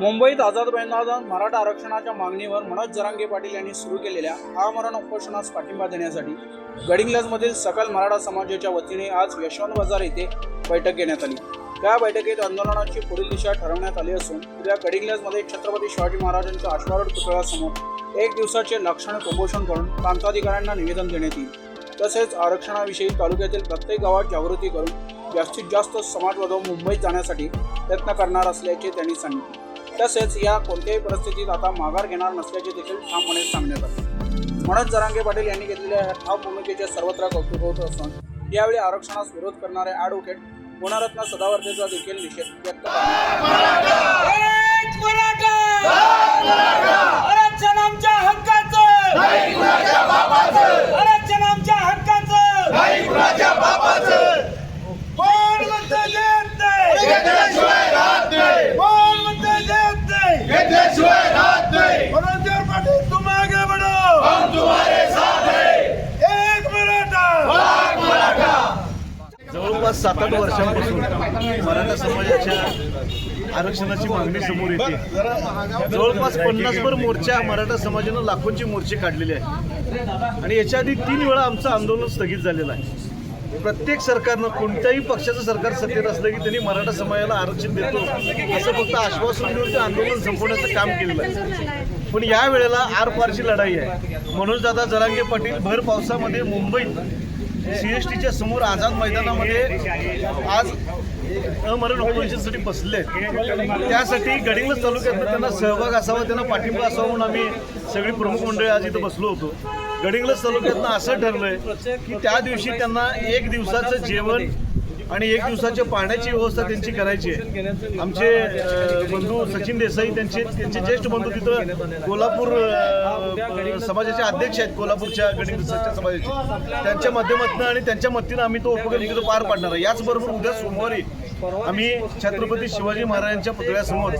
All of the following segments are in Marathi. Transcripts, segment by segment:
मुंबईत आझाद मैदानात मराठा आरक्षणाच्या मागणीवर मनोज जरांगे पाटील यांनी सुरू केलेल्या आमरण उपोषणास पाठिंबा देण्यासाठी गडिंग्लजमधील सकल मराठा समाजाच्या वतीने आज यशवंत बाजार येथे बैठक घेण्यात आली. त्या बैठकीत आंदोलनाची पुढील दिशा ठरवण्यात आली असून उद्या गडिंग्लजमध्ये छत्रपती शिवाजी महाराजांच्या अश्वारूढ पुतळ्यासमोर एक दिवसाचे लक्षण कुपोषण करून प्रांताधिकाऱ्यांना निवेदन देण्यात येईल. तसेच आरक्षणाविषयी तालुक्यातील प्रत्येक गावात जागृती करून जास्तीत जास्त समाजवादव मुंबईत जाण्यासाठी प्रयत्न करणार असल्याचे त्यांनी सांगितले. तसेच या कोणत्याही परिस्थितीत आता माघार घेणार नसल्याचे देखील ठामपणे सांगण्यात आले. मनोज जरांगे पाटील यांनी घेतलेल्या या ठाव भूमिकेचे सर्वत्र कौतुक होत असून यावेळी आरक्षणास विरोध करणारे ॲडव्होकेट गुणरत्न सदावर्तेचा देखील निषेध व्यक्त करण्यात एक मराठा आरक्षण आमच्या हक्काचं आरक्षण आमच्या हक्काचं कोण म्हणतं देत नाही कोण म्हणतं देत नाही मनोज पाटील तुम आगे बढ़ो एक मराठा जवळपास सात आठ वर्षांपासून मराठा समाजाच्या आरक्षणाची मागणी समोर येते. जवळपास पन्नासभर मोर्चा मराठा समाजानं लाखोंचे मोर्चे काढलेले आहेत. आणि याच्या आधी तीन वेळा आमचं आंदोलन स्थगित झालेलं आहे. प्रत्येक सरकारनं कोणत्याही पक्षाचं सरकार सत्तेत असलं की त्यांनी मराठा समाजाला आरक्षण देतो असं फक्त आश्वासन देऊन ते आंदोलन संपवण्याचं काम केलेलं आहे. पण या वेळेला आर पारची लढाई आहे. मनोजदादा जरांगे पाटील भर पावसामध्ये मुंबईत सी एस टीच्या समोर आझाद मैदानामध्ये आज अमरण ऑपरेशनसाठी बसले आहेत. त्यासाठी गडिंग्लज तालुक्यातनं त्यांना सहभाग असावा त्यांना पाठिंबा असावा म्हणून आम्ही सगळी प्रमुख मंडळी आज इथं बसलो होतो गडिंग्लज तालुक्यातनं असं ठरलंय की त्या दिवशी त्यांना एक दिवसाचं जेवण आणि एक दिवसाच्या पाण्याची व्यवस्था त्यांची करायची आहे. आमचे बंधू सचिन देसाई त्यांचे त्यांचे ज्येष्ठ बंधू तिथं कोल्हापूर समाजाचे अध्यक्ष आहेत कोल्हापूरच्या गणित समाजाचे. त्यांच्या माध्यमातून आणि त्यांच्या मतीनं आम्ही तो उपक्रम तिथं पार पाडणार आहे. याचबरोबर उद्या सोमवारी आम्ही छत्रपती शिवाजी महाराजांच्या पुतळ्यासमोर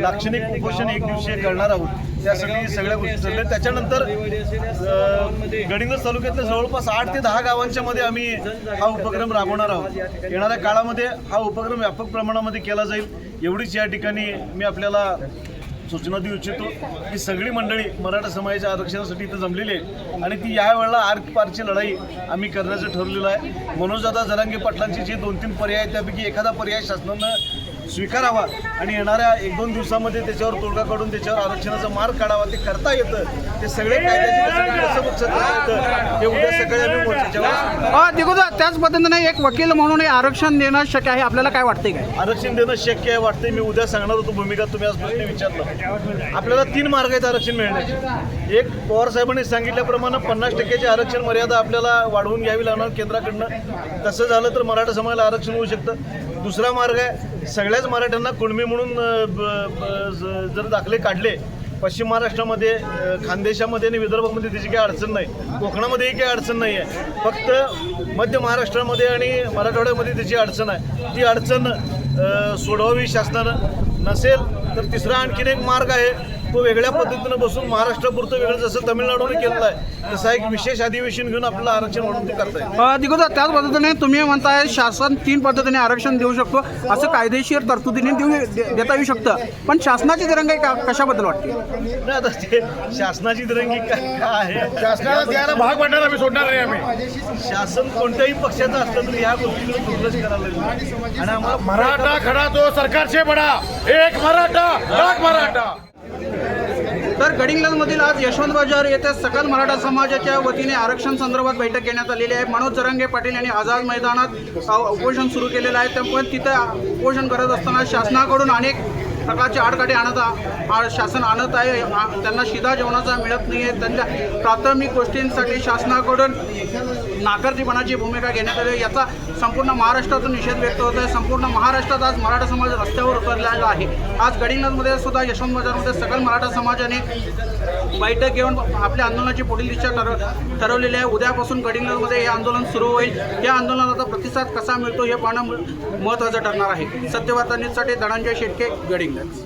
लाक्षणिक उपोषण एक दिवसीय करणार आहोत. त्यासाठी सगळ्या गोष्टी ठरल्या. त्याच्यानंतर अ, गडिंग्लज तालुक्यातल्या जवळपास आठ ते दहा गावांच्या मध्ये आम्ही हा उपक्रम राबवणार आहोत. येणाऱ्या काळामध्ये हा उपक्रम व्यापक प्रमाणामध्ये केला जाईल. एवढीच या ठिकाणी मी आपल्याला सूचना देऊ इच्छितो की सगळी मंडळी मराठा समाजाच्या आरक्षणासाठी इथं जमलेली आहे आणि ती या वेळेला आर्क पारची लढाई आम्ही करण्याचं ठरलेलं आहे. मनोजदादा जरांगे पाटलांचे जे दोन तीन पर्याय आहेत त्यापैकी एखादा पर्याय शासनानं स्वीकारावा आणि येणाऱ्या एक दोन दिवसामध्ये त्याच्यावर तोडगा काढून त्याच्यावर आरक्षणाचा मार्ग काढावा ते करता येतं. ते सगळे कायद्याचे कसं येतं हे उद्या सकाळी आम्ही मोर्चाच्या वेळेस त्याच पद्धतीने एक वकील म्हणून हे आरक्षण देणं शक्य आहे. आपल्याला काय वाटतंय काय? आरक्षण देणं शक्य आहे वाटतंय. मी उद्या सांगणार होतो भूमिका तुम्ही आज प्रश्न विचारला. आपल्याला तीन मार्ग आहेत आरक्षण मिळण्याचे. एक पवार साहेबांनी सांगितल्याप्रमाणे पन्नास टक्क्याची आरक्षण मर्यादा आपल्याला वाढवून घ्यावी लागणार केंद्राकडनं. तसं झालं तर मराठा समाजाला आरक्षण होऊ शकतं. दुसरा मार्ग आहे सगळ्याच मराठ्यांना कुणबी म्हणून ब- जर दाखले काढले पश्चिम महाराष्ट्रामध्ये खानदेशामध्ये आणि विदर्भामध्ये त्याची काही अडचण नाही. कोकणामध्येही काही अडचण नाही आहे फक्त मध्य महाराष्ट्रामध्ये आणि मराठवाड्यामध्ये त्याची अडचण आहे. ती अडचण सोडवावी शासनानं नसेल तर तिसरा आणखीन एक मार्ग आहे. तो वेगळ्या पद्धतीनं बसून महाराष्ट्रापुरतं वेगळं जसं तमिळनाडूने केलेलं आहे. तसा एक विशेष अधिवेशन घेऊन आपल्याला आरक्षण वाढवून ते करता येईल अ, दिगोदा त्याच पद्धतीने तुम्ही म्हणताय शासन तीन पद्धतीने आरक्षण देऊ शकतो असं कायदेशीर तरतुदीने देऊ दे- देता येऊ शकतं. पण शासनाची दिरंगाई का? कशाबद्दल वाटते? नाही आता ते शासनाची दिरंगी काय काय आहे? शासनाला द्यायला भाग पाडणार आम्ही सोडणार नाही आम्ही. शासन कोणत्याही पक्षाचं असलं तरी ह्या गोष्टीकडे दुर्लक्ष करायला लागलं. आणि आम्हाला मराठा खडा तो सरकारचे बडा. एक मराठा लाख मराठा. तर गडिंग्लजमधील आज यशवंत बाजार येथे सकल मराठा समाजाच्या वतीने आरक्षण संदर्भात बैठक घेण्यात आलेली आहे. मनोज जरंगे पाटील यांनी आझाद मैदानात उपोषण सुरू केलेलं आहे. त्यामुळे तिथं उपोषण करत असताना शासनाकडून अनेक प्रकारचे आडकाठे आणत आ- शासन आणत आहे. त्यांना शिधा जेवणाचा मिळत नाही आहे त्यांच्या प्राथमिक गोष्टींसाठी शासनाकडून नाकारजीपणाची भूमिका घेण्यात आली आहे. याचा संपूर्ण महाराष्ट्रातून निषेध व्यक्त होत आहे. संपूर्ण महाराष्ट्रात आज मराठा समाज रस्त्यावर उतरलेला आहे. आज गडिंग्लजमध्ये सुद्धा यशवंत बाजारमध्ये सकल मराठा समाजाने बैठक घेऊन आपल्या आंदोलनाची पुढील दिशा ठरव ठरवलेली आहे. उद्यापासून गडिंग्लजमध्ये हे आंदोलन सुरू होईल. या आंदोलनाचा प्रतिसाद कसा मिळतो हे पाहणं महत्त्वाचं ठरणार आहे. सत्यवार्ता न्यूजसाठी धनंजय शेटके गडिंग्लज